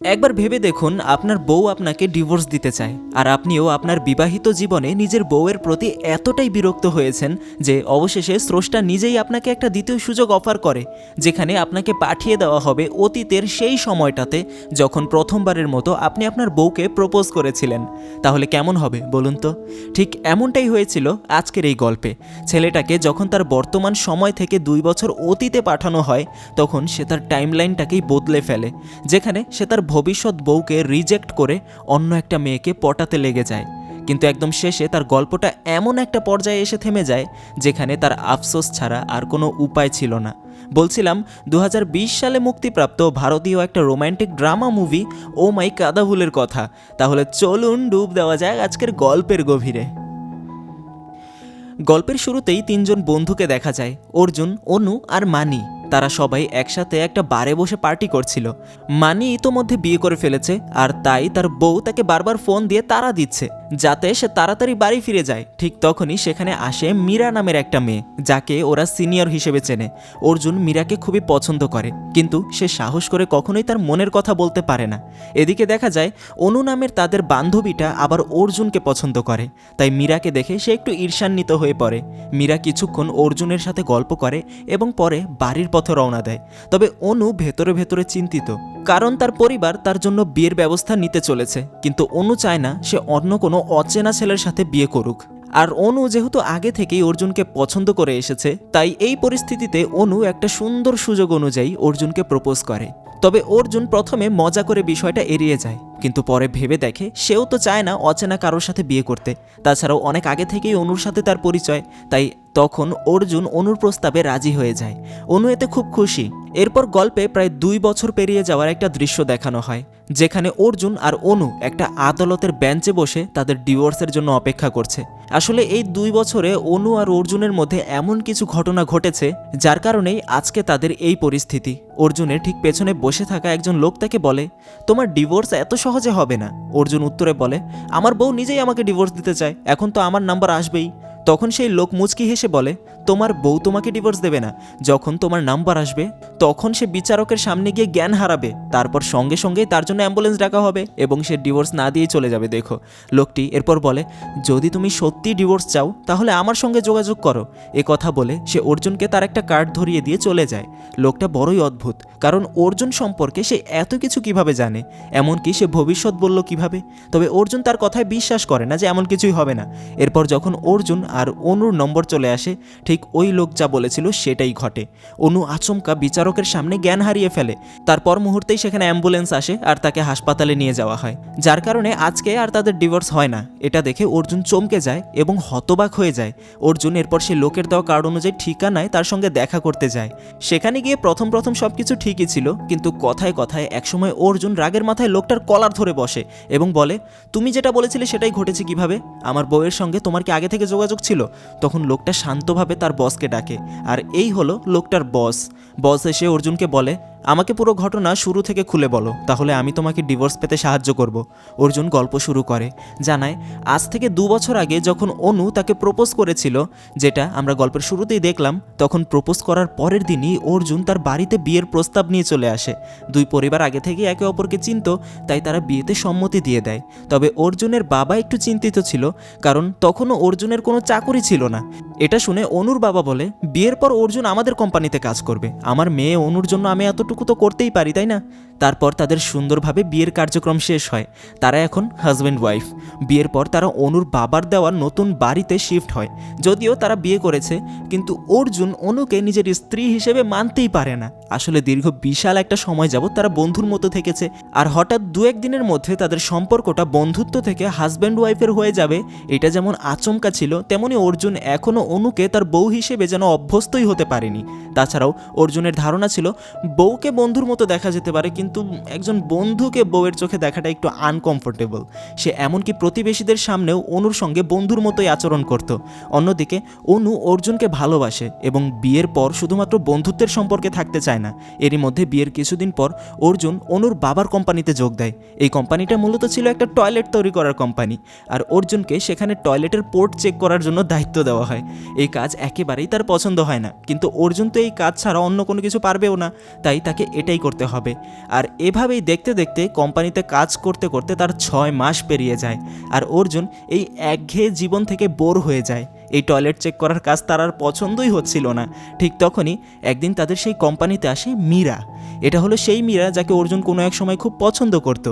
একবার ভেবে দেখুন, আপনার বউ আপনাকে ডিভোর্স দিতে চায়, আর আপনিও আপনার বিবাহিত জীবনে নিজের বউয়ের প্রতি এতটাই বিরক্ত হয়েছেন যে অবশেষে স্রষ্টা নিজেই আপনাকে একটা দ্বিতীয় সুযোগ অফার করে, যেখানে আপনাকে পাঠিয়ে দেওয়া হবে অতীতের সেই সময়টাতে যখন প্রথমবারের মতো আপনি আপনার বউকে প্রপোজ করেছিলেন। তাহলে কেমন হবে বলুন তো? ঠিক এমনটাই হয়েছিল আজকের এই গল্পে। ছেলেটাকে যখন তার বর্তমান সময় থেকে দুই বছর অতীতে পাঠানো হয়, তখন সে তার টাইমলাইনটাকেই বদলে ফেলে, যেখানে সে তার ভবিষ্যৎ বউকে রিজেক্ট করে অন্য একটা মেয়েকে পটাতে লেগে যায়। কিন্তু একদম শেষে তার গল্পটা এমন একটা পর্যায়ে এসে থেমে যায়, যেখানে তার আফসোস ছাড়া আর কোনো উপায় ছিল না। বলছিলাম দু হাজার বিশ সালে মুক্তিপ্রাপ্ত ভারতীয় একটা romantic drama movie, oh my কাদাভুলের কথা। তাহলে চলুন ডুব দেওয়া যায় আজকের গল্পের গভীরে। গল্পের শুরুতেই তিনজন বন্ধুকে দেখা যায়, অর্জুন, অনু আর মানি। তারা সবাই একসাথে একটা বারে বসে পার্টি করছিল। মানি ইতোমধ্যে বিয়ে করে ফেলেছে, আর তাই তার বউ তাকে বারবার ফোন দিয়ে তারা দিচ্ছে, যাতে সে তাড়াতাড়ি বাড়ি ফিরে যায়। ঠিক তখনই সেখানে আসে মীরা নামের একটা মেয়ে, যাকে ওরা সিনিয়র হিসেবে চেনে। অর্জুন মীরাকে খুবই পছন্দ করে, কিন্তু সে সাহস করে কখনোই তার মনের কথা বলতে পারে না। এদিকে দেখা যায়, অনু নামের তাদের বান্ধবীটা আবার অর্জুনকে পছন্দ করে। তাই মীরাকে দেখে সে একটু ঈর্ষান্বিত হয়ে পড়ে। মীরা কিছুক্ষণ অর্জুনের সাথে গল্প করে এবং পরে বাড়ির পথে রওনা দেয়। তবে অনু ভেতরে ভেতরে চিন্তিত, কারণ তার পরিবার তার জন্য বিয়ের ব্যবস্থা নিতে চলেছে। কিন্তু অনু চায় না সে অন্য কোনো অচেনা ছেলের সাথে বিয়ে করুক। আর অনু যেহেতু আগে থেকেই অর্জুনকে পছন্দ করে এসেছে, তাই এই পরিস্থিতিতে অনু একটা সুন্দর সুযোগ অনুযায়ী অর্জুনকে প্রপোজ করে। তবে অর্জুন প্রথমে মজা করে বিষয়টা এড়িয়ে যায়। কিন্তু পরে ভেবে দেখে সেও তো চায় না অচেনা কারোর সাথে বিয়ে করতে। তাছাড়াও অনেক আগে থেকেই অনুর সাথে তার পরিচয়, তাই তখন অর্জুন অনুর প্রস্তাবে রাজি হয়ে যায়। অনু এতে খুব খুশি। এরপর গল্পে প্রায় দুই বছর পেরিয়ে যাওয়ার একটা দৃশ্য দেখানো হয়, যেখানে অর্জুন আর অনু একটা আদালতের বেঞ্চে বসে তাদের ডিভোর্সের জন্য অপেক্ষা করছে। আসলে এই দুই বছরে অনু আর অর্জুনের মধ্যে এমন কিছু ঘটনা ঘটেছে, যার কারণেই আজকে তাদের এই পরিস্থিতি। অর্জুনের ঠিক পেছনে বসে থাকা একজন লোক তাকে বলে, তোমার ডিভোর্স এত সহজে হবে না। অর্জুন উত্তরে বলে, আমার বউ নিজেই আমাকে ডিভোর্স দিতে চায়, এখন তো আমার নাম্বার আসবেই। তখন সেই লোক মুচকি হেসে বলে তোমার বউ তোমাকে ডিভোর্স দেবে না। যখন তোমার নাম্বার আসবে, তখন সে বিচারকের সামনে গিয়ে জ্ঞান হারাবে। তারপর সঙ্গে সঙ্গে তার জন্য অ্যাম্বুলেন্স ডাকা হবে এবং সে ডিভোর্স না দিয়েই চলে যাবে, দেখো। লোকটি এরপর বলে, যদি তুমি সত্যি ডিভোর্স চাও, তাহলে আমার সঙ্গে যোগাযোগ করো। এ কথা বলে সে অর্জুনকে তার একটা কার্ড ধরিয়ে দিয়ে চলে যায়। লোকটা বড়ই অদ্ভুত, কারণ অর্জুন সম্পর্কে সে এত কিছু কীভাবে জানে? এমনকি সে ভবিষ্যৎ বলল কীভাবে? তবে অর্জুন তার কথায় বিশ্বাস করে না যে এমন কিছুই হবে না। এরপর যখন অর্জুন আর অনুর নম্বর চলে আসে, ঠিক ওই লোক যা বলেছিল সেটাই ঘটে। অনু আচমকা বিচারকের সামনে জ্ঞান হারিয়ে ফেলে। তারপর মুহূর্তেই সেখানে অ্যাম্বুলেন্স আসে আর তাকে হাসপাতালে নিয়ে যাওয়া হয়। যার কারণে আজকে আর তাদের ডিভোর্স হয় না। এটা দেখে অর্জুন চমকে যায় এবং হতবাক হয়ে যায়। অর্জুন এরপর সে লোকের দেওয়া কার্ড অনুযায়ী ঠিকানায় তার সঙ্গে দেখা করতে যায়। সেখানে গিয়ে প্রথম প্রথম সব কিছু ঠিকই ছিল, কিন্তু কথায় কথায় একসময় অর্জুন রাগের মাথায় লোকটার কলার ধরে বসে এবং বলে, তুমি যেটা বলেছিলে সেটাই ঘটেছে কীভাবে? আমার বউয়ের সঙ্গে তোমার কি আগে থেকে যোগাযোগ ছিল? তখন লোকটা শান্তভাবে তার বসকে ডাকে। আর এই হলো লোকটার বস। বস এসে অর্জুনকে বলে আমাকে পুরো ঘটনা শুরু থেকে খুলে বলো, তাহলে আমি তোমাকে ডিভোর্স পেতে সাহায্য করব। অর্জুন গল্প শুরু করে, জানায়, আজ থেকে দু বছর আগে যখন অনু তাকে প্রপোজ করেছিল, যেটা আমরা গল্পের শুরুতেই দেখলাম, তখন প্রপোজ করার পরের দিনই অর্জুন তার বাড়িতে বিয়ের প্রস্তাব নিয়ে চলে আসে। দুই পরিবার আগে থেকে একে অপরকে চিনত, তাই তারা বিয়েতে সম্মতি দিয়ে দেয়। তবে অর্জুনের বাবা একটু চিন্তিত ছিল, কারণ তখনও অর্জুনের কোনো চাকরি ছিল না। এটা শুনে অনুর বাবা বলে, বিয়ের পর অর্জুন আমাদের কোম্পানিতে কাজ করবে। আমার মেয়ে অনুর জন্য আমি এতটুকু তো করতেই পারি তাই না? তারপর তাদের সুন্দরভাবে বিয়ের কার্যক্রম শেষ হয়। তারা এখন হাজব্যান্ড ওয়াইফ বিয়ের পর তারা অনুর বাবার দেওয়ার নতুন বাড়িতে শিফট হয়। যদিও তারা বিয়ে করেছে, কিন্তু অর্জুন অনুকে নিজের স্ত্রী হিসেবে মানতেই পারে না। আসলে দীর্ঘ বিশাল একটা সময় যাবত তারা বন্ধুর মতো থেকেছে। আর হঠাৎ দু একদিনের মধ্যে তাদের সম্পর্কটা বন্ধুত্ব থেকে হাজব্যান্ড ওয়াইফের হয়ে যাবে, এটা যেমন আচমকা ছিল, তেমনি অর্জুন এখনও অনুকে তার বউ হিসেবে যেন অভ্যস্তই হতে পারেনি। তাছাড়াও অর্জুনের ধারণা ছিল, বউকে বন্ধুর মতো দেখা যেতে পারে, কিন্তু একজন বন্ধুকে বউয়ের চোখে দেখাটা একটু আনকমফোর্টেবল সে এমনকি প্রতিবেশীদের সামনেও অনুর সঙ্গে বন্ধুর মতোই আচরণ করত। অন্যদিকে, অনু অর্জুনকে ভালোবাসে এবং বিয়ের পর শুধুমাত্র বন্ধুত্বের সম্পর্কে থাকতে চায় না। এরই মধ্যে বিয়ের কিছুদিন পর অর্জুন অনুর বাবার কোম্পানিতে যোগ দেয়। এই কোম্পানিটা মূলত ছিল একটা টয়লেট তৈরি করার কোম্পানি আর অর্জুনকে সেখানে টয়লেটের পোর্ট চেক করার জন্য দায়িত্ব দেওয়া হয়। এই কাজ একেবারেই তার পছন্দ হয় না। কিন্তু অর্জুন তো এই কাজ ছাড়া অন্য কোনো কিছু পারবেও না, তাই তাকে এটাই করতে হবে। আর এভাবেই দেখতে দেখতে কোম্পানিতে কাজ করতে করতে তার ছয় মাস পেরিয়ে যায়। আর অর্জুন এই একঘেয়ে জীবন থেকে বোর হয়ে যায়। এই টয়লেট চেক করার কাজ তার আর পছন্দই হচ্ছিল না। ঠিক তখনই একদিন তাদের সেই কোম্পানিতে আসে মীরা। এটা হলো সেই মীরা যাকে অর্জুন কোনো এক সময় খুব পছন্দ করত।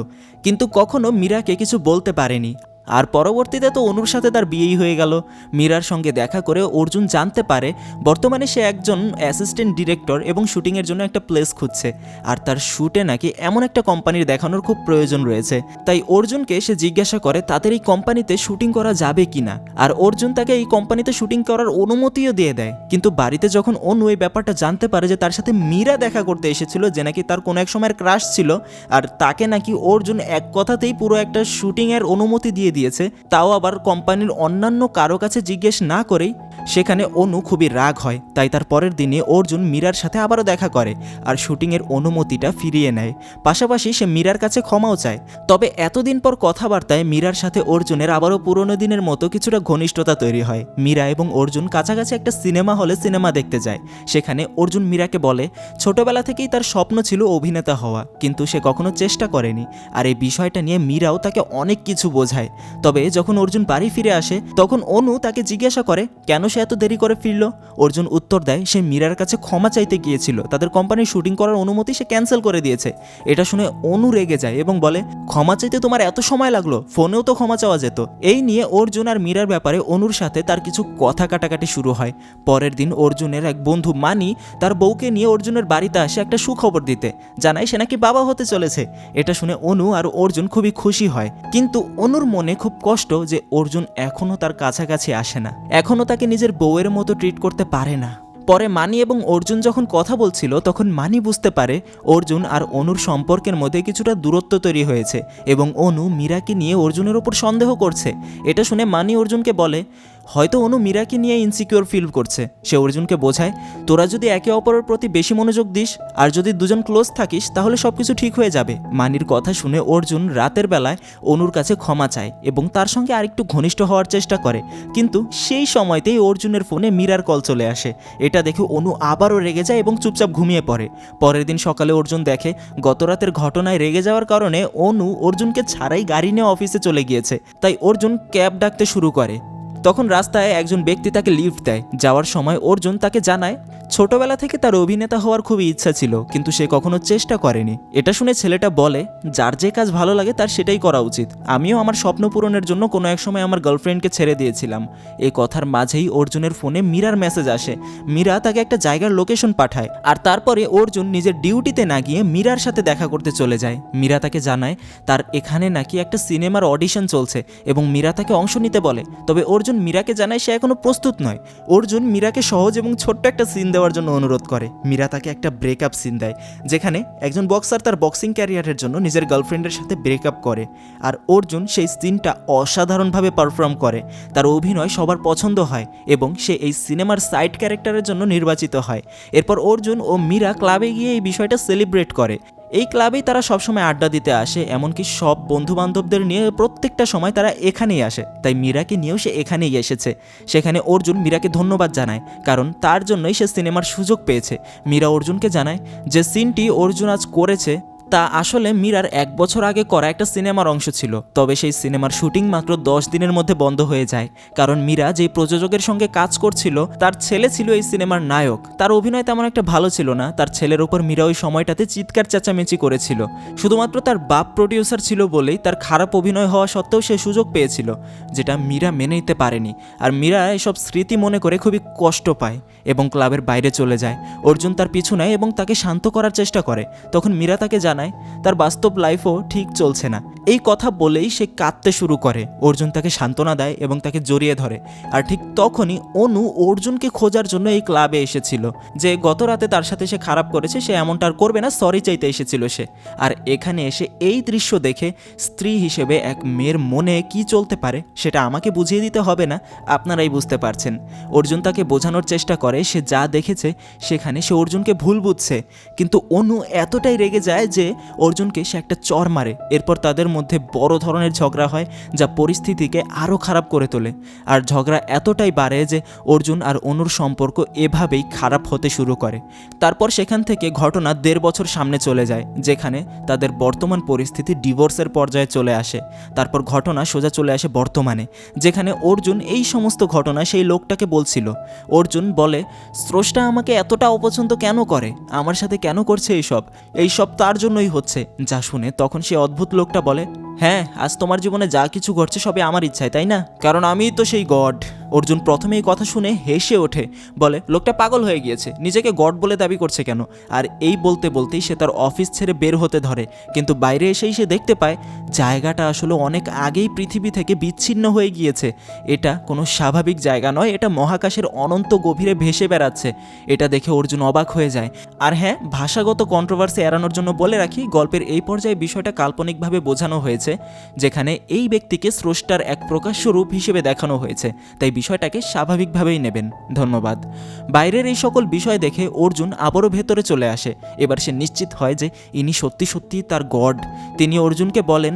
কিন্তু কখনো মীরাকে কিছু বলতে পারেনি। আর পরবর্তীতে তো অনুর সাথে তার বিয়েই হয়ে গেল। মীরার সঙ্গে দেখা করে অর্জুন জানতে পারে, বর্তমানে সে একজন অ্যাসিস্ট্যান্ট ডিরেক্টর এবং শুটিংয়ের জন্য একটা প্লেস খুঁজছে। আর তার শ্যুটে নাকি এমন একটা কোম্পানির দেখানোর খুব প্রয়োজন রয়েছে। তাই অর্জুনকে সে জিজ্ঞাসা করে, তাদের এই কোম্পানিতে শুটিং করা যাবে কি না আর অর্জুন তাকে এই কোম্পানিতে শুটিং করার অনুমতিও দিয়ে দেয়। কিন্তু বাড়িতে যখন অনু এই ব্যাপারটা জানতে পারে যে তার সাথে মীরা দেখা করতে এসেছিল, যে নাকি তার কোনো এক সময়ের ক্রাশ ছিল, আর তাকে নাকি অর্জুন এক কথাতেই পুরো একটা শুটিংয়ের অনুমতি দিয়ে দিয়েছে, তাও আবার কোম্পানির অন্যান্য কারও কাছে জিজ্ঞেস না করেই সেখানে অনু খুবই রাগ হয়। তাই তার পরের দিনে অর্জুন মীরার সাথে আবারও দেখা করে আর শুটিংয়ের অনুমতিটা ফিরিয়ে নেয়। পাশাপাশি সে মীরার কাছে ক্ষমাও চায়। তবে এতদিন পর কথাবার্তায় মীরার সাথে অর্জুনের আবারও পুরনো দিনের মতো কিছুটা ঘনিষ্ঠতা তৈরি হয়। মীরা এবং অর্জুন কাছাকাছি একটা সিনেমা হলে সিনেমা দেখতে যায়। সেখানে অর্জুন মীরাকে বলে, ছোটবেলা থেকেই তার স্বপ্ন ছিল অভিনেতা হওয়া, কিন্তু সে কখনো চেষ্টা করেনি। আর এই বিষয়টা নিয়ে মীরাও তাকে অনেক কিছু বোঝায়। তবে যখন অর্জুন বাড়ি ফিরে আসে, তখন অনু তাকে জিজ্ঞাসা করে, কেন সে এত দেরি করে ফিরল? অর্জুন উত্তর দেয়, সে মীরার কাছে ক্ষমা চাইতে গিয়েছিল। তাদের কোম্পানির শুটিং করার অনুমতি সে ক্যান্সেল করে দিয়েছে। এটা শুনে অনু রেগে যায় এবং বলে, ক্ষমা চাইতে তোমার এত সময় লাগল? ফোনেও তো ক্ষমা চাওয়া যেত। এই নিয়ে অর্জুন আর মীরার ব্যাপারে অনুর সাথে তার কিছু কথা কাটাকাটি শুরু হয়। পরের দিন অর্জুনের এক বন্ধু মানি তার বউকে নিয়ে অর্জুনের বাড়িতে আসে একটা সুখবর দিতে। জানায় সে নাকি বাবা হতে চলেছে। এটা শুনে অনু আর অর্জুন খুবই খুশি হয়। কিন্তু অনুর মনে খুব কষ্ট যে অর্জুন এখনও তার কাছাকাছি আসে না। এখনও তাকে নিজের বউয়ের মতো ট্রিট করতে পারে না। পরে মানি এবং অর্জুন যখন কথা বলছিল, তখন মানি বুঝতে পারে অর্জুন আর অনুর সম্পর্কের মধ্যে কিছুটা দূরত্ব তৈরি হয়েছে এবং অনু মীরাকে নিয়ে অর্জুনের ওপর সন্দেহ করছে। এটা শুনে মানি অর্জুনকে বলে হয়তো অনু মীরাকে নিয়ে ইনসিকিউর ফিল করছে। সে অর্জুনকে বোঝায়, তোরা যদি একে অপরের প্রতি বেশি মনোযোগ দিস, আর যদি দুজন ক্লোজ থাকিস, তাহলে সব কিছু ঠিক হয়ে যাবে। মানির কথা শুনে অর্জুন রাতের বেলায় অনুর কাছে ক্ষমা চায় এবং তার সঙ্গে আরেকটু ঘনিষ্ঠ হওয়ার চেষ্টা করে। কিন্তু সেই সময়তেই অর্জুনের ফোনে মীরার কল চলে আসে। এটা দেখে অনু আবারও রেগে যায় এবং চুপচাপ ঘুমিয়ে পড়ে। পরের দিন সকালে অর্জুন দেখে গত রাতের ঘটনায় রেগে যাওয়ার কারণে অনু অর্জুনকে ছাড়াই গাড়ি নিয়ে অফিসে চলে গিয়েছে। তাই অর্জুন ক্যাব ডাকতে শুরু করে। তখন রাস্তায় একজন ব্যক্তি তাকে লিফট দেয়। যাওয়ার সময় অর্জুন তাকে জানায়, ছোটবেলা থেকে তার অভিনেতা হওয়ার খুবই ইচ্ছা ছিল, কিন্তু সে কখনো চেষ্টা করেনি। এটা শুনে ছেলেটা বলে, যার যে কাজ ভালো লাগে তার সেটাই করা উচিত। আমিও আমার স্বপ্ন পূরণের জন্য কোনো এক সময় আমার গার্লফ্রেন্ডকে ছেড়ে দিয়েছিলাম। এই কথার মাঝেই অর্জুনের ফোনে মীরার মেসেজ আসে। মীরা তাকে একটা জায়গার লোকেশন পাঠায়, আর তারপরে অর্জুন নিজের ডিউটিতে না গিয়ে মীরার সাথে দেখা করতে চলে যায়। মীরা তাকে জানায়, তার এখানে নাকি একটা সিনেমার অডিশন চলছে, এবং মীরা তাকে অংশ নিতে বলে। তবে অর্জুন মীরাকে জানায় সে এখনও প্রস্তুত নয়। অর্জুন মীরাকে সহজ এবং ছোট্ট একটা সিন দেওয়ার জন্য অনুরোধ করে। মীরা তাকে একটা ব্রেকআপ সিন দেয়, যেখানে একজন বক্সার তার বক্সিং ক্যারিয়ারের জন্য নিজের গার্লফ্রেন্ডের সাথে ব্রেকআপ করে। আর অর্জুন সেই সিনটা অসাধারণভাবে পারফর্ম করে। তার অভিনয় সবার পছন্দ হয় এবং সে এই সিনেমার সাইড ক্যারেক্টারের জন্য নির্বাচিত হয়। এরপর অর্জুন ও মীরা ক্লাবে গিয়ে এই বিষয়টা সেলিব্রেট করে। এই ক্লাবেই তারা সবসময় আড্ডা দিতে আসে, এমনকি সব বন্ধু বান্ধবদের নিয়ে প্রত্যেকটা সময় তারা এখানেই আসে। তাই মীরাকে নিয়েও সে এখানেই এসেছে। সেখানে অর্জুন মীরাকে ধন্যবাদ জানায়, কারণ তার জন্যই সে সিনেমার সুযোগ পেয়েছে। মীরা অর্জুনকে জানায় যে, সিনটি অর্জুন আজ করেছে তা আসলে মীরার এক বছর আগে করা একটা সিনেমার অংশ ছিল, তবে সেই সিনেমার শুটিং মাত্র দশ দিনের মধ্যে বন্ধ হয়ে যায়। কারণ মীরা যে প্রযোজকের সঙ্গে কাজ করছিল, তার ছেলে ছিল এই সিনেমার নায়ক। তার অভিনয় তেমন একটা ভালো ছিল না, তার ছেলের ওপর মীরা ওই সময়টাতে চিৎকার চেঁচামেচি করেছিল। শুধুমাত্র তার বাপ প্রডিউসার ছিল বলেই তার খারাপ অভিনয় হওয়া সত্ত্বেও সে সুযোগ পেয়েছিল, যেটা মীরা মেনে নিতে পারেনি। আর মীরা এসব স্মৃতি মনে করে খুবই কষ্ট পায়। এবং ক্লাবের বাইরে চলে যায়। অর্জুন তার পিছু নেয় এবং তাকে শান্ত করার চেষ্টা করে। তখন মীরা তাকে জানায়, তার বাস্তব লাইফও ঠিক চলছে না। এই কথা বলেই সে কাঁদতে শুরু করে। অর্জুন তাকে সান্ত্বনা দেয় এবং তাকে জড়িয়ে ধরে। আর ঠিক তখনই অনু অর্জুনকে খোঁজার জন্য এই ক্লাবে এসেছিল। যে গত রাতে তার সাথে সে খারাপ করেছে, সে এমনটা আর করবে না সরি চাইতে এসেছিল সে। আর এখানে এসে এই দৃশ্য দেখে স্ত্রী হিসেবে এক মেয়ের মনে কি চলতে পারে, সেটা আমাকে বুঝিয়ে দিতে হবে না, আপনারাই বুঝতে পারছেন। অর্জুন তাকে বোঝানোর চেষ্টা করে সে যা দেখেছে, সেখানে সে অর্জুনকে ভুল বুঝছে। কিন্তু অনু এতটাই রেগে যায় যে অর্জুনকে সে একটা চর মারে। এরপর তাদের মধ্যে বড় ধরনের ঝগড়া হয়, যা পরিস্থিতিকে আরও খারাপ করে তোলে। আর ঝগড়া এতটাই বাড়ে যে অর্জুন আর অনুর সম্পর্ক এভাবেই খারাপ হতে শুরু করে। তারপর সেখান থেকে ঘটনা দেড় বছর সামনে চলে যায়, যেখানে তাদের বর্তমান পরিস্থিতি ডিভোর্সের পর্যায়ে চলে আসে। তারপর ঘটনা সোজা চলে আসে বর্তমানে, যেখানে অর্জুন এই সমস্ত ঘটনা সেই লোকটাকে বলছিল। অর্জুন বলে স্রষ্টা আমাকে এতটা অপছন্দ কেন করে? আমার সাথে কেন করছে এইসব? এইসব তার জন্যই হচ্ছে। যা শুনে তখন সে অদ্ভুত লোকটা বলে হ্যাঁ আজ তোমার জীবনে যা কিছু ঘটছে সবই আমার ইচ্ছায়, তাই না? কারণ আমিই তো সেই গড। অর্জুন প্রথমে এই কথা শুনে হেসে ওঠে, বলে, লোকটা পাগল হয়ে গিয়েছে, নিজেকে গড বলে দাবি করছে কেন? আর এই বলতে বলতেই সে তার অফিস ছেড়ে বের হতে ধরে, কিন্তু বাইরে এসেই সে দেখতে পায়, জায়গাটা আসলে অনেক আগেই পৃথিবী থেকে বিচ্ছিন্ন হয়ে গিয়েছে। এটা কোনো স্বাভাবিক জায়গা নয়, এটা মহাকাশের অনন্ত গভীরে ভেসে বেড়াচ্ছে। এটা দেখে অর্জুন অবাক হয়ে যায়। আর হ্যাঁ ভাষাগত কন্ট্রোভার্সি এড়ানোর জন্য বলে রাখি, গল্পের এই পর্যায়ে বিষয়টা কাল্পনিকভাবে বোঝানো হয়েছে, যেখানে এই ব্যক্তিকে স্রষ্টার এক প্রকাশ্য রূপ হিসেবে দেখানো হয়েছে। তাই বিষয়টাকে স্বাভাবিকভাবেই নেবেন। ধন্যবাদ। বাইরের এই সকল বিষয় দেখে অর্জুন আবারও ভেতরে চলে আসে। এবার সে নিশ্চিত হয় যে ইনি সত্যি সত্যি তার গড। তিনি অর্জুনকে বলেন,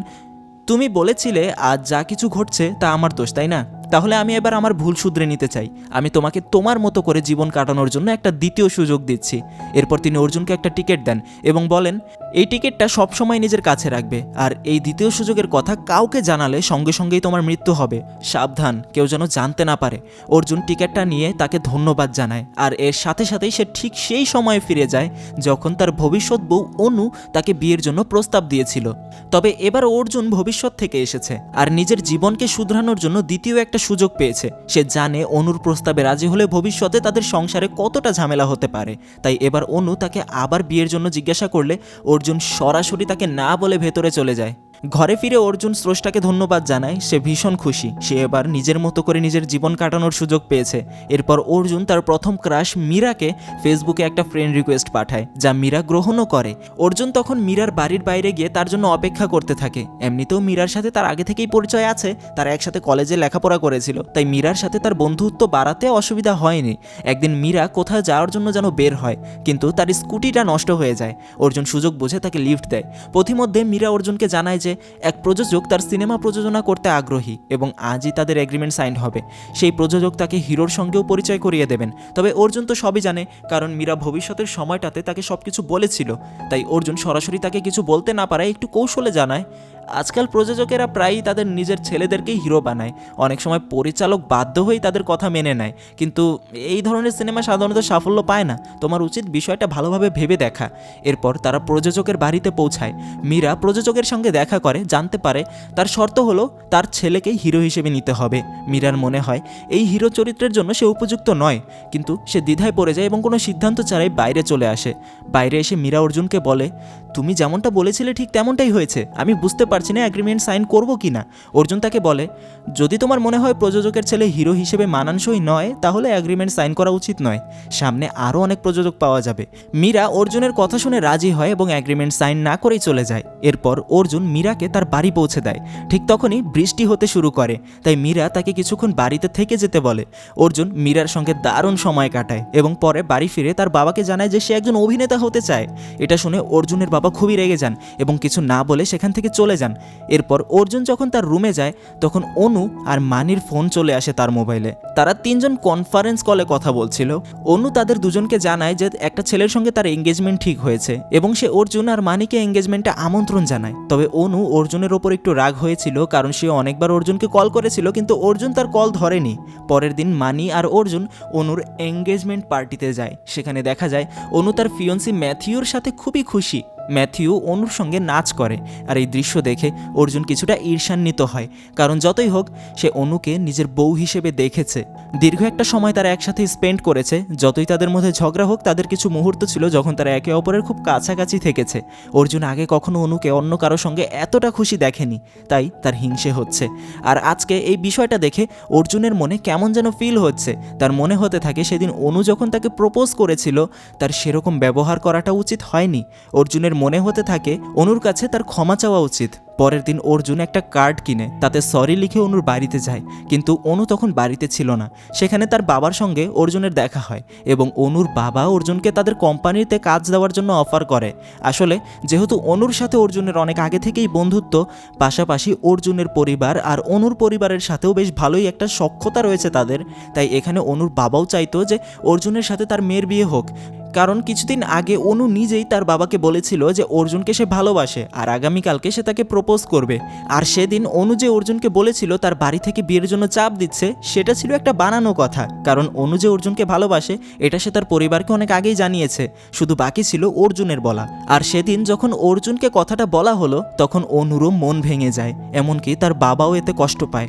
তুমি বলেছিলে আজ যা কিছু ঘটছে তা আমার দোষ, তাই না? তাহলে আমি এবার আমার ভুল শুধরে নিতে চাই। আমি তোমাকে তোমার মতো করে জীবন কাটানোর জন্য একটা দ্বিতীয় সুযোগ দিচ্ছি। এরপর তিনি অর্জুনকে একটা টিকিট দেন এবং বলেন এই টিকিটটা সবসময় নিজের কাছে রাখবে। আর এই দ্বিতীয় সুযোগের কথা কাউকে জানালে সঙ্গে সঙ্গেই তোমার মৃত্যু হবে। সাবধান, কেউ যেন জানতে না পারে। অর্জুন টিকিটটা নিয়ে তাকে ধন্যবাদ জানায়। আর এর সাথে সাথেই সে ঠিক সেই সময়ে ফিরে যায়, যখন তার ভবিষ্যৎ বউ অনু তাকে বিয়ের জন্য প্রস্তাব দিয়েছিল। তবে এবার অর্জুন ভবিষ্যৎ থেকে এসেছে, আর নিজের জীবনকে শুধরানোর জন্য দ্বিতীয় একটা সুযোগ পেয়েছে। সে জানে অনুর প্রস্তাবে রাজি হলে ভবিষ্যতে তাদের সংসারে কতটা ঝামেলা হতে পারে। তাই এবার অনু তাকে আবার বিয়ের জন্য জিজ্ঞাসা করলে অর্জুন সরাসরি তাকে না বলে ভেতরে চলে যায়। ঘরে ফিরে অর্জুন স্রষ্টাকে ধন্যবাদ জানায়, সে ভীষণ খুশি। সে এবার নিজের মতো করে নিজের জীবন কাটানোর সুযোগ পেয়েছে। এরপর অর্জুন তার প্রথম ক্রাশ মীরাকে ফেসবুকে একটা ফ্রেন্ড রিকোয়েস্ট পাঠায়, যা মীরা গ্রহণও করে। অর্জুন তখন মীরার বাড়ির বাইরে গিয়ে তার জন্য অপেক্ষা করতে থাকে। এমনিতেও মীরার সাথে তার আগে থেকেই পরিচয় আছে, তারা একসাথে কলেজে লেখাপড়া করেছিল, তাই মীরার সাথে তার বন্ধুত্ব বাড়াতে অসুবিধা হয়নি। একদিন মীরা কোথাও যাওয়ার জন্য যেন বের হয়, কিন্তু তার স্কুটিটা নষ্ট হয়ে যায়। অর্জুন সুযোগ বুঝে তাকে লিফট দেয়। পথিমধ্যে মীরা অর্জুনকে জানায় যে এক প্রযোজক তার সিনেমা প্রযোজনা করতে আগ্রহী এবং আজই তাদের এগ্রিমেন্ট সাইন হবে। সেই প্রযোজক তাকে হিরোর সঙ্গেও পরিচয় করিয়ে দেবেন। তবে অর্জুন তো সবই জানে, কারণ মীরা ভবিষ্যতের সময়টাতে তাকে সব কিছু বলেছিল। তাই অর্জুন সরাসরি তাকে কিছু বলতে না পারায় একটু কৌশলে জানায় আজকাল প্রযোজকেরা প্রায়ই তাদের নিজের ছেলেদেরকেই হিরো বানায়। অনেক সময় পরিচালক বাধ্য হয়েই তাদের কথা মেনে নেয়। কিন্তু এই ধরনের সিনেমা সাধারণত সাফল্য পায় না। তোমার উচিত বিষয়টা ভালোভাবে ভেবে দেখা। এরপর তারা প্রযোজকের বাড়িতে পৌঁছায়। মীরা প্রযোজকের সঙ্গে দেখা করে, জানতে পারে তার শর্ত হলো তার ছেলেকেই হিরো হিসেবে নিতে হবে। মীরার মনে হয়, এই হিরো চরিত্রের জন্য সে উপযুক্ত নয়। কিন্তু সে দ্বিধায় পড়ে যায় এবং কোনো সিদ্ধান্ত ছাড়াই বাইরে চলে আসে। বাইরে এসে মীরা অর্জুনকে বলে তুমি যেমনটা বলেছিলে ঠিক তেমনটাই হয়েছে। আমি বুঝতে পারছি না অ্যাগ্রিমেন্ট সাইন করব কি না। অর্জুন তাকে বলে, যদি তোমার মনে হয় প্রযোজকের ছেলে হিরো হিসেবে মানানসই নয়, তাহলে অ্যাগ্রিমেন্ট সাইন করা উচিত নয়। সামনে আরও অনেক প্রযোজক পাওয়া যাবে। মীরা অর্জুনের কথা শুনে রাজি হয় এবং অ্যাগ্রিমেন্ট সাইন না করেই চলে যায়। এরপর অর্জুন মীরাকে তার বাড়ি পৌঁছে দেয়। ঠিক তখনই বৃষ্টি হতে শুরু করে। তাই মীরা তাকে কিছুক্ষণ বাড়িতে থেকে যেতে বলে। অর্জুন মীরার সঙ্গে দারুণ সময় কাটায় এবং পরে বাড়ি ফিরে তার বাবাকে জানায় যে সে একজন অভিনেতা হতে চায়। এটা শুনে অর্জুনের বাবা খুবই রেগে যান এবং কিছু না বলে সেখান থেকে চলে যান। এরপর অর্জুন যখন তার রুমে যায়, তখন অনু আর মানির ফোন চলে আসে তার মোবাইলে। তারা তিনজন কনফারেন্স কলে কথা বলছিল। অনু তাদের দুজনকে জানায় যে একটা ছেলের সঙ্গে তার এঙ্গেজমেন্ট ঠিক হয়েছে এবং সে অর্জুন আর মানিকে এঙ্গেজমেন্টে আমন্ত্রণ জানায়। তবে অনু অর্জুনের ওপর একটু রাগ হয়েছিল কারণ সে অনেকবার অর্জুনকে কল করেছিল কিন্তু অর্জুন তার কল ধরেনি। পরের দিন মানি আর অর্জুন অনুর এঙ্গেজমেন্ট পার্টিতে যায়। সেখানে দেখা যায়, অনু তার ফিয়ন্সি ম্যাথিউর সাথে খুবই খুশি। ম্যাথিউ অনুর সঙ্গে নাচ করে। আর এই দৃশ্য দেখে অর্জুন কিছুটা ঈর্ষান্বিত হয়। কারণ যতই হোক, সে অনুকে নিজের বউ হিসেবে দেখেছে। দীর্ঘ একটা সময় তারা একসাথে স্পেন্ড করেছে। যতই তাদের মধ্যে ঝগড়া হোক, তাদের কিছু মুহূর্ত ছিল যখন তারা একে অপরের খুব কাছাকাছি থেকেছে। অর্জুন আগে কখনো অনুকে অন্য কারও সঙ্গে এতটা খুশি দেখেনি, তাই তার হিংসে হচ্ছে। আর আজকে এই বিষয়টা দেখে অর্জুনের মনে কেমন যেন ফিল হচ্ছে। তার মনে হতে থাকে সেদিন অনু যখন তাকে প্রপোজ করেছিল, তার সেরকম ব্যবহার করাটা উচিত হয়নি। অর্জুনের মনে হতে থাকে, অনুর কাছে তার ক্ষমা চাওয়া উচিত। পরের দিন অর্জুন একটা কার্ড কিনে, তাতে সরি লিখে অনুর বাড়িতে যায়। কিন্তু অনু তখন বাড়িতে ছিল না। সেখানে তার বাবার সঙ্গে অর্জুনের দেখা হয় এবং অনুর বাবা অর্জুনকে তাদের কোম্পানিতে কাজ দেওয়ার জন্য অফার করে। আসলে, যেহেতু অনুর সাথে অর্জুনের অনেক আগে থেকেই বন্ধুত্ব, পাশাপাশি অর্জুনের পরিবার আর অনুর পরিবারের সাথেও বেশ ভালোই একটা সক্ষতা রয়েছে তাদের। তাই এখানে অনুর বাবাও চাইতো যে অর্জুনের সাথে তার মেয়ের বিয়ে হোক। কারণ কিছুদিন আগে অনু নিজেই তার বাবাকে বলেছিল যে অর্জুনকে সে ভালোবাসে, আর আগামীকালকে সে তাকে প্রপোজ করবে। আর সেদিন অনু যে অর্জুনকে বলেছিল তার বাড়ি থেকে বিয়ের জন্য চাপ দিচ্ছে, সেটা ছিল একটা বানানো কথা। কারণ অনু যে অর্জুনকে ভালোবাসে, এটা সে তার পরিবারকে অনেক আগেই জানিয়েছে। শুধু বাকি ছিল অর্জুনের বলা। আর সেদিন যখন অর্জুনকে কথাটা বলা হলো, তখন অনুরও মন ভেঙে যায়, এমনকি তার বাবাও এতে কষ্ট পায়।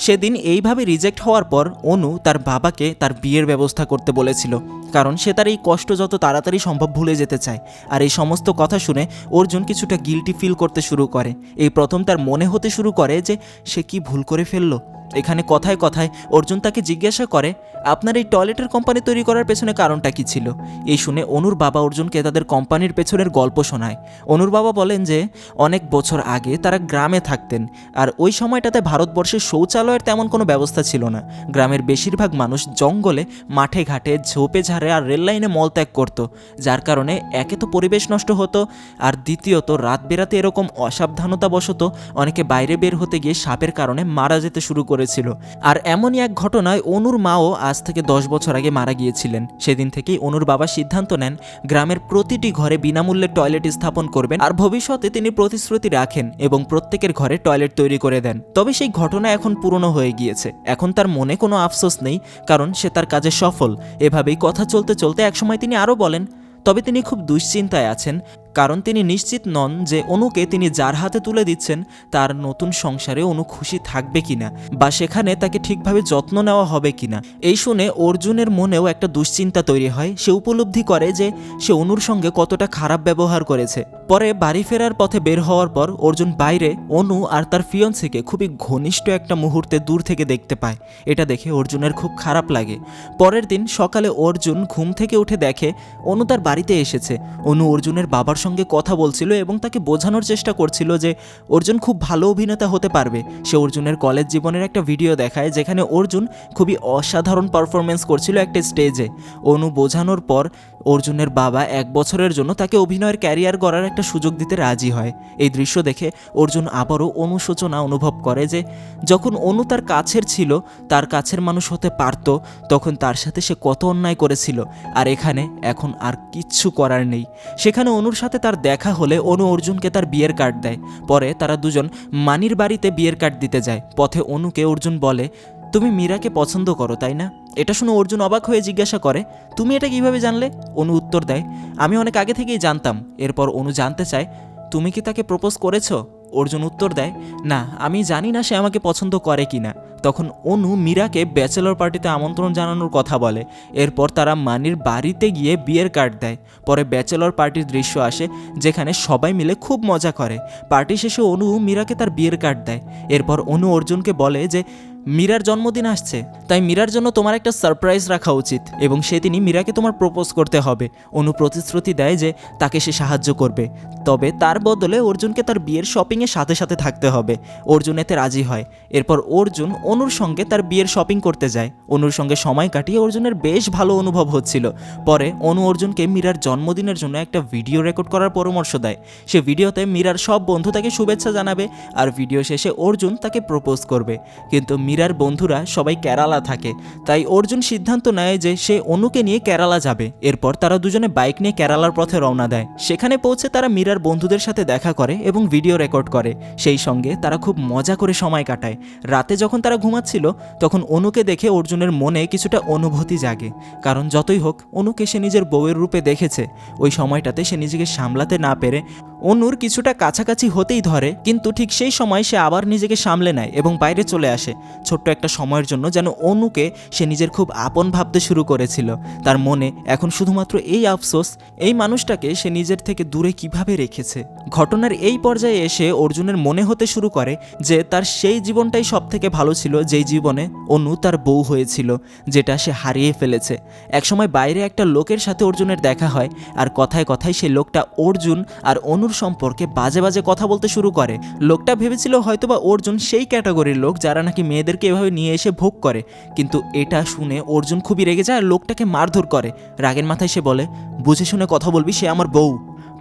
সেদিন এইভাবে রিজেক্ট হওয়ার পর অনু তার বাবাকে তার বিয়ের ব্যবস্থা করতে বলেছিল। কারণ সে তার এই কষ্ট যত তাড়াতাড়ি সম্ভব ভুলে যেতে চায়। আর এই সমস্ত কথা শুনে অর্জুন কিছুটা গিলটি ফিল করতে শুরু করে। এই প্রথম তার মনে হতে শুরু করে যে, সে কি ভুল করে ফেলল? এখানে কথায় কথায় অর্জুন তাকে জিজ্ঞাসা করে আপনার এই টয়লেটের কোম্পানি তৈরি করার পেছনে কারণটা কি ছিল? এই শুনে অনুর বাবা অর্জুনকে তাদের কোম্পানির পেছনের গল্প শোনায়। অনুর বাবা বলেন যে, অনেক বছর আগে তারা গ্রামে থাকতেন, আর ওই সময়টাতে ভারতবর্ষে শৌচালয়ের তেমন কোনো ব্যবস্থা ছিল না। গ্রামের বেশিরভাগ মানুষ জঙ্গলে, মাঠে ঘাটে, ঝোপে ঝাড়ে আর রেললাইনে মলত্যাগ করত, যার কারণে একে তো পরিবেশ নষ্ট হতো, আর দ্বিতীয়ত রাত বেরাতে এরকম অসাবধানতাবশত অনেকে বাইরে বের হতে গিয়ে সাপের কারণে মারা যেতে শুরু করেছিল। আর এমনই এক ঘটনায় অনুর মাও আজ থেকে দশ বছর আগে মারা গিয়েছিলেন। সেদিন থেকেই অনুর বাবা সিদ্ধান্ত নেন, গ্রামের প্রতিটি ঘরে বিনামূল্যে টয়লেট স্থাপন করবেন আর ভবিষ্যতে তিনি প্রতিশ্রুতি রাখেন এবং প্রত্যেকের ঘরে টয়লেট তৈরি করে দেন। তবে সেই ঘটনা এখন পুরনো হয়ে গিয়েছে। এখন তার মনে কোনো আফসোস নেই, কারণ সে তার কাজে সফল। এভাবেই কথা চলতে চলতে একসময় তিনি আরও বলেন, তবে তিনি খুব দুশ্চিন্তায় আছেন। কারণ তিনি নিশ্চিত নন যে অনুকে তিনি যার হাতে তুলে দিচ্ছেন, তার নতুন সংসারে অনু খুশি থাকবে কিনা বা সেখানে তাকে ঠিকভাবে যত্ন নেওয়া হবে কিনা। এই শুনে অর্জুনের মনেও একটা দুশ্চিন্তা তৈরি হয়। সে উপলব্ধি করে যে সে অনুর সঙ্গে কতটা খারাপ ব্যবহার করেছে। পরে বাড়ি ফেরার পথে বের হওয়ার পর অর্জুন বাইরে অনু আর তার ফিয়ন্সিকে খুবই ঘনিষ্ঠ একটা মুহূর্তে দূর থেকে দেখতে পায়। এটা দেখে অর্জুনের খুব খারাপ লাগে। পরের দিন সকালে অর্জুন ঘুম থেকে উঠে দেখে অনু তার বাড়িতে এসেছে। অনু অর্জুনের বাবার সঙ্গে কথা বলছিল এবং তাকে বোঝানোর চেষ্টা করছিল যে অর্জুন খুব ভালো অভিনেতা হতে পারবে। সে অর্জুনের কলেজ জীবনের একটা ভিডিও দেখায় যেখানে অর্জুন খুবই অসাধারণ পারফরমেন্স করছিল একটা স্টেজে অনু বোঝানোর পর অর্জুনের বাবা এক বছরের জন্য তাকে অভিনয়ের ক্যারিয়ার গড়ার একটা সুযোগ দিতে রাজি হয়। এই দৃশ্য দেখে অর্জুন আবারও অনুশোচনা অনুভব করে যে, যখন অনু তার কাছের ছিল, তার কাছের মানুষ হতে পারত, তখন তার সাথে সে কত অন্যায় করেছিল। আর এখানে এখন আর কিচ্ছু করার নেই। সেখানে অনুর সাথে তার দেখা হলে অনু অর্জুনকে তার বিয়ের কার্ড দেয়। পরে তারা দুজন মানির বাড়িতে বিয়ের কার্ড দিতে যায়। পথে অনুকে অর্জুন বলে, তুমি মীরাকে পছন্দ করো, তাই না? এটা শুনে অর্জুন অবাক হয়ে জিজ্ঞাসা করে, তুমি এটা কীভাবে জানলে? অনু উত্তর দেয়, আমি অনেক আগে থেকেই জানতাম। এরপর অনু জানতে চায়, তুমি কি তাকে প্রপোজ করেছ? অর্জুন উত্তর দেয়, না, আমি জানি না সে আমাকে পছন্দ করে কি না তখন অনু মীরাকে ব্যাচেলর পার্টিতে আমন্ত্রণ জানানোর কথা বলে। এরপর তারা মানির বাড়িতে গিয়ে বিয়ের কার্ড দেয়। পরে ব্যাচেলর পার্টির দৃশ্য আসে, যেখানে সবাই মিলে খুব মজা করে। পার্টি শেষে অনু মীরাকে তার বিয়ের কার্ড দেয়। এরপর অনু অর্জুনকে বলে যে মীরার জন্মদিন আসছে, তাই মীরার জন্য তোমার একটা সারপ্রাইজ রাখা উচিত এবং সেদিনই মীরাকে তোমার প্রপোজ করতে হবে। অনু প্রতিশ্রুতি দেয় যে তাকে সে সাহায্য করবে। তবে তার বদলে অর্জুনকে তার বিয়ের শপিংয়ের সাথে সাথে থাকতে হবে। অর্জুন এতে রাজি হয়। এরপর অর্জুন অনুর সঙ্গে তার বিয়ের শপিং করতে যায়। অনুর সঙ্গে সময় কাটিয়ে অর্জুনের বেশ ভালো অনুভব হচ্ছিল। পরে অনু অর্জুনকে মীরার জন্মদিনের জন্য একটা ভিডিও রেকর্ড করার পরামর্শ দেয়। সে ভিডিওতে মীরার সব বন্ধু তাকে শুভেচ্ছা জানাবে আর ভিডিও শেষে অর্জুন তাকে প্রপোজ করবে। কিন্তু মীরার বন্ধুরা সবাই কেরালা থাকে। তাই অর্জুন সিদ্ধান্ত নেয় যে সে অনুকে নিয়ে কেরালা যাবে। এরপর তারা দুজনে বাইক নিয়ে কেরালার পথে রওনা দেয়। সেখানে পৌঁছে তারা মীরার বন্ধুদের সাথে দেখা করে এবং ভিডিও রেকর্ড করে। সেই সঙ্গে তারা খুব মজা করে সময় কাটায়। রাতে যখন তারা ঘুমাচ্ছিল, তখন অনুকে দেখে অর্জুনের মনে কিছুটা অনুভূতি জাগে। কারণ যতই হোক, অনুকে সে নিজের বউয়ের রূপে দেখেছে। ওই সময়টাতে সে নিজেকে সামলাতে না পেরে অনুর কিছুটা কাছাকাছি হতেই ধরে, কিন্তু ঠিক সেই সময় সে আবার নিজেকে সামলে নেয় এবং বাইরে চলে আসে। ছোট্ট একটা সময়ের জন্য যেন অনুকে সে নিজের খুব আপন ভাবতে শুরু করেছিল। তার মনে এখন শুধুমাত্র এই আফসোস, এই মানুষটাকে সে নিজের থেকে দূরে কীভাবে রেখেছে? ঘটনার এই পর্যায়ে এসে অর্জুনের মনে হতে শুরু করে যে তার সেই জীবনটাই সব থেকে ভালো ছিল, যেই জীবনে অনু তার বউ হয়েছিল, যেটা সে হারিয়ে ফেলেছে। একসময় বাইরে একটা লোকের সাথে অর্জুনের দেখা হয়, আর কথায় কথায় সেই লোকটা অর্জুন আর অনুর অনুর সম্পর্কে বাজে বাজে কথা বলতে শুরু করে। লোকটা ভেবেছিল হয়তোবা অর্জুন সেই ক্যাটাগরির লোক যারা নাকি মেয়েদেরকে এভাবে নিয়ে এসে ভোগ করে। কিন্তু এটা শুনে অর্জুন খুবই রেগে যায় আর লোকটাকে মারধর করে। রাগের মাথায় সে বলে, বুঝে শুনে কথা বলবি, সে আমার বউ।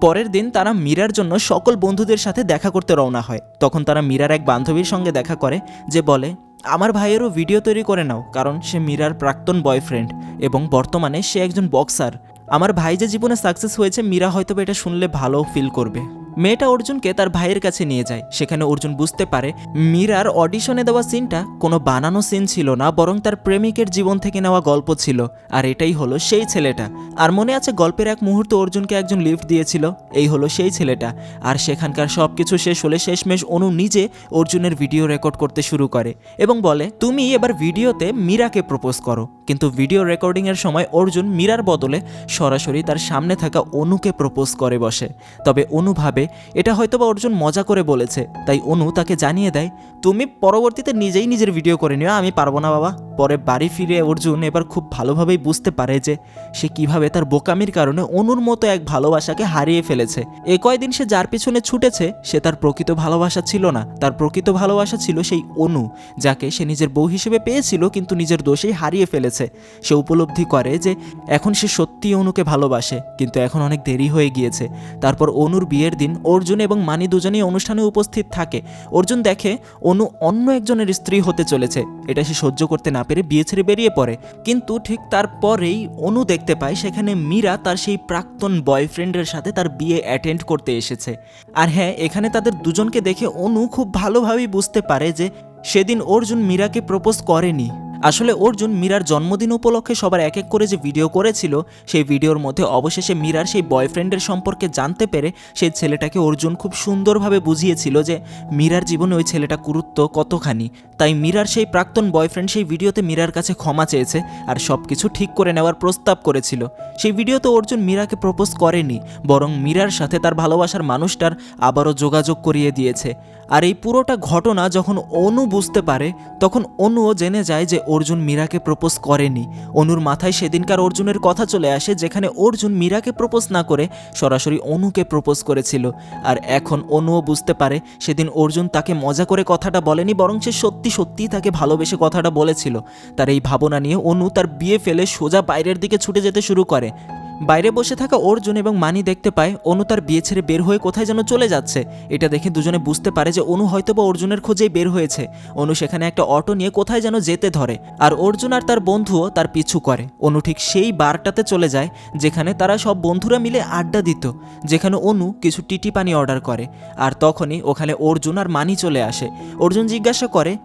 পরের দিন তারা মীরার জন্য সকল বন্ধুদের সাথে দেখা করতে রওনা হয়। তখন তারা মীরার এক বান্ধবীর সঙ্গে দেখা করে, যে বলে, আমার ভাইয়েরও ভিডিও তৈরি করে নাও। কারণ সে মীরার প্রাক্তন বয়ফ্রেন্ড এবং বর্তমানে সে একজন বক্সার। আমার ভাই যে জীবনে সাকসেস হয়েছে মীরা হয়তো এটা শুনলে ভালো ফিল করবে। মেয়েটা অর্জুনকে তার ভাইয়ের কাছে নিয়ে যায়। সেখানে অর্জুন বুঝতে পারে, মীরার অডিশনে দেওয়া সিনটা কোনো বানানো সিন ছিল না, বরং তার প্রেমিকের জীবন থেকে নেওয়া গল্প ছিল। আর এটাই হলো সেই ছেলেটা। আর মনে আছে গল্পের এক মুহূর্তে অর্জুনকে একজন লিফট দিয়েছিল? এই হলো সেই ছেলেটা। আর সেখানকার সব কিছু শেষ হলে শেষমেশ অনু নিজে অর্জুনের ভিডিও রেকর্ড করতে শুরু করে এবং বলে, তুমি এবার ভিডিওতে মীরাকে প্রপোজ করো। কিন্তু ভিডিও রেকর্ডিংয়ের সময় অর্জুন মীরার বদলে সরাসরি তার সামনে থাকা অনুকে প্রপোজ করে বসে। তবে অনু ভাবে এটা হয়তোবা অর্জুন মজা করে বলেছে। তাই অনু তাকে জানিয়ে দেয়, তুমি পরবর্তীতে নিজেই নিজের ভিডিও করে নিও, আমি পারব না বাবা। পরে বাড়ি ফিরে অর্জুন এবার খুব ভালোভাবেই বুঝতে পারে যে, সে কীভাবে তার বোকামির কারণে অনুর মতো এক ভালোবাসাকে হারিয়ে ফেলেছে। এ কয়দিন সে যার পিছনে ছুটেছে, সে তার প্রকৃত ভালোবাসা ছিল না। তার প্রকৃত ভালোবাসা ছিল সেই অনু, যাকে সে নিজের বউ হিসেবে পেয়েছিল, কিন্তু নিজের দোষেই হারিয়ে ফেলেছে। সে উপলব্ধি করে যে, এখন সে সত্যিই অনুকে ভালোবাসে, কিন্তু এখন অনেক দেরি হয়ে গিয়েছে। তারপর অনুর বিয়ের দিন অর্জুন এবং মানি দুজনেই অনুষ্ঠানে উপস্থিত থাকে। অর্জুন দেখে, অনু অন্য একজনের স্ত্রী হতে চলেছে। এটা সে সহ্য করতে না পেরে বিয়ে ছেড়ে বেরিয়ে পড়ে। কিন্তু ঠিক তারপরেই অনু দেখতে পায়, সেখানে মীরা তার সেই প্রাক্তন বয়ফ্রেন্ডের সাথে তার বিয়ে অ্যাটেন্ড করতে এসেছে। আর হ্যাঁ এখানে তাদের দুজনকে দেখে অনু খুব ভালোভাবেই বুঝতে পারে যে সেদিন অর্জুন মীরাকে প্রপোজ করেনি। আসলে অর্জুন মীরার জন্মদিন উপলক্ষে সবার এক এক করে যে ভিডিও করেছিল, সেই ভিডিওর মধ্যে অবশেষে মীরার সেই বয়ফ্রেন্ডের সম্পর্কে জানতে পেরে সেই ছেলেটাকে অর্জুন খুব সুন্দরভাবে বুঝিয়েছিল যে মীরার জীবনে ওই ছেলেটা গুরুত্ব কতখানি। তাই মীরার সেই প্রাক্তন বয়ফ্রেন্ড সেই ভিডিওতে মীরার কাছে ক্ষমা চেয়েছে আর সব কিছু ঠিক করে নেওয়ার প্রস্তাব করেছিল। সেই ভিডিওতে অর্জুন মীরাকে প্রপোজ করেনি, বরং মীরার সাথে তার ভালোবাসার মানুষটার আবারও যোগাযোগ করিয়ে দিয়েছে। আর এই পুরোটা ঘটনা যখন অনু বুঝতে পারে, তখন অনুও জেনে যায় যে অর্জুন মীরাকে প্রপোজ করেনি। অনুর মাথায় সেদিনকার অর্জুনের কথা চলে আসে, যেখানে অর্জুন মীরাকে প্রপোজ না করে সরাসরি অনুকে প্রপোজ করেছিল। আর এখন অনুও বুঝতে পারে, সেদিন অর্জুন তাকে মজা করে কথাটা বলেনি বরং সে সত্যি সত্যিই তাকে ভালোবেসে কথাটা বলেছিল। তার এই ভাবনা নিয়ে অনু তার বিয়ে ফেলে সোজা বাইরের দিকে ছুটে যেতে শুরু করে। বাইরে বসে থাকা অর্জুন এবং মানি দেখতে পায়, অনু তার বিয়ে ছেড়ে বের হয়ে কোথায় যেন চলে যাচ্ছে। এটা দেখে দুজনে বুঝতে পারে যে অনু হয়তো বা অর্জুনের খোঁজেই বের হয়েছে। অনু সেখানে একটা অটো নিয়ে কোথায় যেন যেতে ধরে। আর অর্জুন আর তার বন্ধুও তার পিছু করে। অনু ঠিক সেই বারটাতে চলে যায়, যেখানে তারা সব বন্ধুরা মিলে আড্ডা দিত, যেখানে অনু কিছু টিটি পানি অর্ডার করে। আর তখনই ওখানে অর্জুন আর মানি চলে আসে। অর্জুন জিজ্ঞাসা করে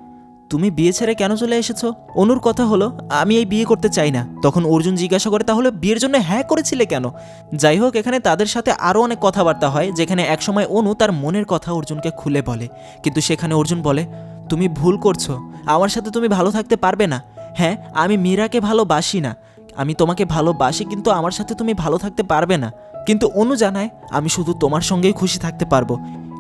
তুমি বিয়ে ছেড়ে কেন চলে এসেছ? অনুর কথা হলো, আমি এই বিয়ে করতে চাই না। তখন অর্জুন জিজ্ঞাসা করে, তাহলে বিয়ের জন্য হ্যাঁ করেছিলে কেন? যাই হোক, এখানে তাদের সাথে আরও অনেক কথাবার্তা হয়, যেখানে একসময় অনু তার মনের কথা অর্জুনকে খুলে বলে। কিন্তু সেখানে অর্জুন বলে, তুমি ভুল করছ। আমার সাথে তুমি ভালো থাকতে পারবে না। হ্যাঁ আমি মীরাকে ভালোবাসি না। আমি তোমাকে ভালোবাসি, কিন্তু আমার সাথে তুমি ভালো থাকতে পারবে না। কিন্তু অনু জানায়, আমি শুধু তোমার সঙ্গেই খুশি থাকতে পারব।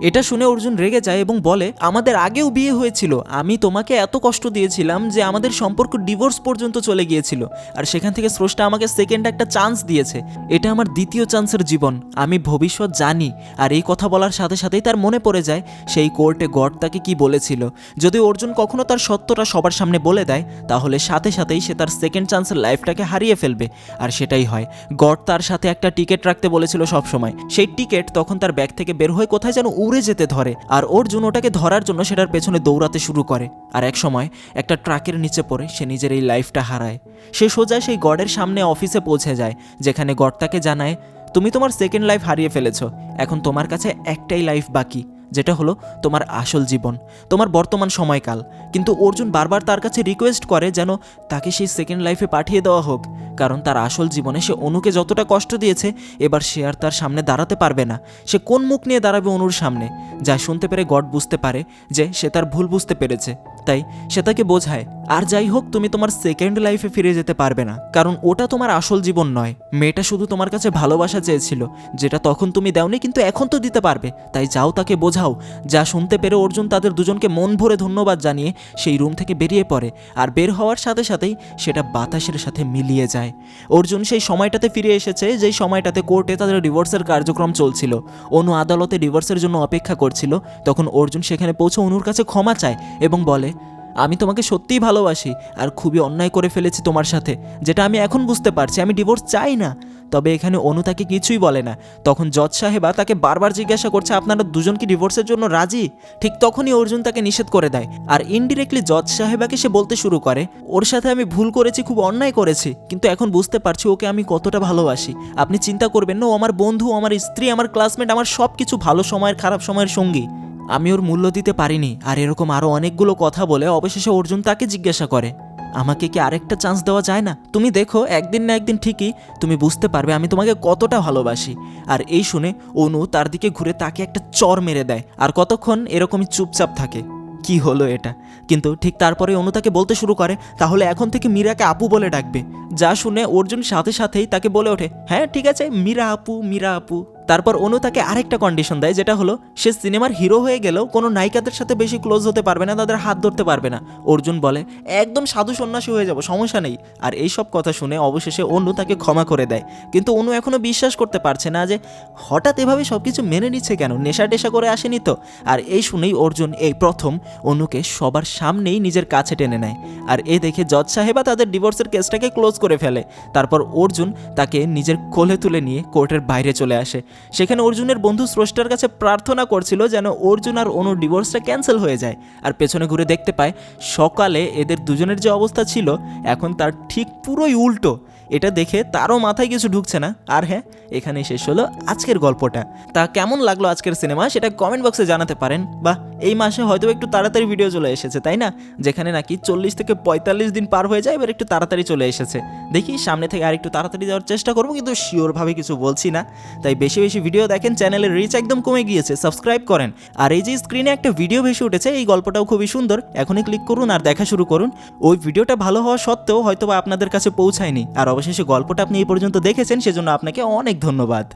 এটা শুনে অর্জুন রেগে যায় এবং বলে, আমাদের আগেও বিয়ে হয়েছিল। আমি তোমাকে এত কষ্ট দিয়েছিলাম যে আমাদের সম্পর্ক ডিভোর্স পর্যন্ত চলে গিয়েছিল। আর সেখান থেকে স্রষ্টা আমাকে সেকেন্ড একটা চান্স দিয়েছে। এটা আমার দ্বিতীয় চান্সের জীবন। আমি ভবিষ্যৎ জানি। আর এই কথা বলার সাথে সাথেই তার মনে পড়ে যায়, সেই কোর্টে গড তাকে কি বলেছিল। যদি অর্জুন কখনো তার সত্যটা সবার সামনে বলে দেয়, তাহলে সাথে সাথেই সে তার সেকেন্ড চান্সের লাইফটাকে হারিয়ে ফেলবে। আর সেটাই হয়। গড তার সাথে একটা টিকিট রাখতে বলেছিল সবসময়। সেই টিকিট তখন তার ব্যাগ থেকে বের হয়ে কোথায় যেন উড়ে যেতে ধরে। আর অর্জুন ওটাকে ধরার জন্য সেটার পেছনে দৌড়াতে শুরু করে। আর এক সময় একটা ট্রাকের নিচে পড়ে, সে নিজের এই লাইফটা হারায়। সে সোজা সেই গডের সামনে অফিসে পৌঁছে যায়, যেখানে গড তাকে জানায়, তুমি তোমার সেকেন্ড লাইফ হারিয়ে ফেলেছ। এখন তোমার কাছে একটাই লাইফ বাকি। যেটা হলো তোমার আসল জীবন, তোমার বর্তমান সময়কাল। কিন্তু অর্জুন বারবার তার কাছে রিকোয়েস্ট করে যেন তাকে সেই সেকেন্ড লাইফে পাঠিয়ে দেওয়া হোক, কারণ তার আসল জীবনে সে অনুকে যতটা কষ্ট দিয়েছে, এবার সে আর তার সামনে দাঁড়াতে পারবে না। সে কোন মুখ নিয়ে দাঁড়াবে অনুর সামনে? যা শুনতে পেরে গড বুঝতে পারে যে সে তার ভুল বুঝতে পেরেছে। তাই সে তাকে বোঝায়, আর যাই হোক, তুমি তোমার সেকেন্ড লাইফে ফিরে যেতে পারবে না, কারণ ওটা তোমার আসল জীবন নয়। মেয়েটা শুধু তোমার কাছে ভালোবাসা চেয়েছিল, যেটা তখন তুমি দাওনি, কিন্তু এখন তো দিতে পারবে। তাই যাও তাকে বোঝাও, যা শুনতে পেরে অর্জুন তাদের দুজনকে মন ভরে ধন্যবাদ জানিয়ে সেই রুম থেকে বেরিয়ে পড়ে, আর বের হওয়ার সাথে সাথেই সেটা বাতাসের সাথে মিলিয়ে যায়। অর্জুন সেই সময়টাতে ফিরে এসেছে, যেই সময়টাতে কোর্টে তাদের ডিভোর্সের কার্যক্রম চলছিল। অনু আদালতে ডিভোর্সের জন্য অপেক্ষা করছিল, তখন অর্জুন সেখানে পৌঁছে অনুর কাছে ক্ষমা চায় এবং বলে আমি তোমাকে সত্যিই ভালোবাসি আর খুবই অন্যায় করে ফেলেছি তোমার সাথে। যেটা আমি এখন বুঝতে পারছি, আমি ডিভোর্স চাই না। তবে এখানে অনু তাকে কিছুই বলে না। তখন জজ সাহেবা তাকে বারবার জিজ্ঞাসা করছে, আপনারা দুজন কি ডিভোর্সের জন্য রাজি? ঠিক তখনই অর্জুন তাকে নিষেধ করে দেয়। আর ইনডিরেক্টলি জজ সাহেবাকে সে বলতে শুরু করে, ওর সাথে আমি ভুল করেছি, খুব অন্যায় করেছি, কিন্তু এখন বুঝতে পারছি ওকে আমি কতটা ভালোবাসি। আপনি চিন্তা করবেন না, ও আমার বন্ধু আমার স্ত্রী, আমার ক্লাসমেট আমার সব কিছু ভালো সময়ের, খারাপ সময়ের সঙ্গী। আমি ওর মূল্য দিতে পারিনি, আর এরকম আরও অনেকগুলো কথা বলে অবশেষে অর্জুন তাকে জিজ্ঞাসা করে, আমাকে কি আরেকটা চান্স দেওয়া যায় না? তুমি দেখো, একদিন না একদিন ঠিকই তুমি বুঝতে পারবে আমি তোমাকে কতটা ভালোবাসি। আর এই শুনে অনু তার দিকে ঘুরে তাকে একটা চর মেরে দেয়, আর কতক্ষণ এরকমই চুপচাপ থাকে। কি হলো এটা? কিন্তু ঠিক তারপরে অনু তাকে বলতে শুরু করে, তাহলে এখন থেকে মীরাকে আপু বলে ডাকবে। যা শুনে অর্জুন সাথে সাথেই তাকে বলে ওঠে হ্যাঁ ঠিক আছে মীরা আপু মীরা আপু তারপর অনু তাকে আরেকটা কন্ডিশন দেয়, যেটা হলো, সে সিনেমার হিরো হয়ে গেলেও কোনো নায়িকাদের সাথে বেশি ক্লোজ হতে পারবে না, তাদের হাত ধরতে পারবে না। অর্জুন বলে, একদম সাধু সন্ন্যাসী হয়ে যাব, সমস্যা নেই। আর এই সব কথা শুনে অবশেষে অনু তাকে ক্ষমা করে দেয়। কিন্তু অনু এখনও বিশ্বাস করতে পারছে না যে, হঠাৎ এভাবে সব কিছু মেনে নিচ্ছে কেন? নেশা টেশা করে আসেনি তো? আর এই শুনেই অর্জুন, এই প্রথম, অনুকে সবার সামনেই নিজের কাছে টেনে নেয়। আর এ দেখে জজ সাহেবা তাদের ডিভোর্সের কেসটাকে ক্লোজ করে ফেলে। তারপর অর্জুন তাকে নিজের কোলে তুলে নিয়ে কোর্টের বাইরে চলে আসে। সেখানে অর্জুনের বন্ধু স্রষ্টার কাছে প্রার্থনা করছিল যেন অর্জুন আর অনুর ডিভোর্সটা ক্যান্সেল হয়ে যায়। আর পেছনে ঘুরে দেখতে পায়, সকালে এদের দুজনের যে অবস্থা ছিল, এখন তার ঠিক পুরোই উল্টো। এটা দেখে তারও মাথায় কিছু ঢুকছে না। আর হ্যাঁ এখানেই শেষ হলো আজকের গল্পটা। তা কেমন লাগল আজকের সিনেমা সেটা কমেন্ট বক্সে জানাতে পারেন। বা এই মাসে হয়তো একটু তাড়াতাড়ি ভিডিও চলে এসেছে, তাই না? যেখানে নাকি চল্লিশ থেকে পঁয়তাল্লিশ দিন পার হয়ে যায়, এবার একটু তাড়াতাড়ি চলে এসেছে। দেখি সামনে থেকে আর একটু তাড়াতাড়ি যাওয়ার চেষ্টা করব, কিন্তু শিওরভাবে কিছু বলছি না। তাই বেশি বেশি ভিডিও দেখেন চ্যানেলের রিচ একদম কমে গিয়েছে সাবস্ক্রাইব করেন। আর এই যে স্ক্রিনে একটা ভিডিও ভেসে উঠেছে, এই গল্পটাও খুবই সুন্দর। এখনই ক্লিক করুন আর দেখা শুরু করুন। ওই ভিডিওটা ভালো হওয়া সত্ত্বেও হয়তো আপনাদের কাছে পৌঁছায়নি। আর অবশেষে গল্পটা আপনি এই পর্যন্ত দেখেছেন সেজন্য আপনাকে অনেক ধন্যবাদ।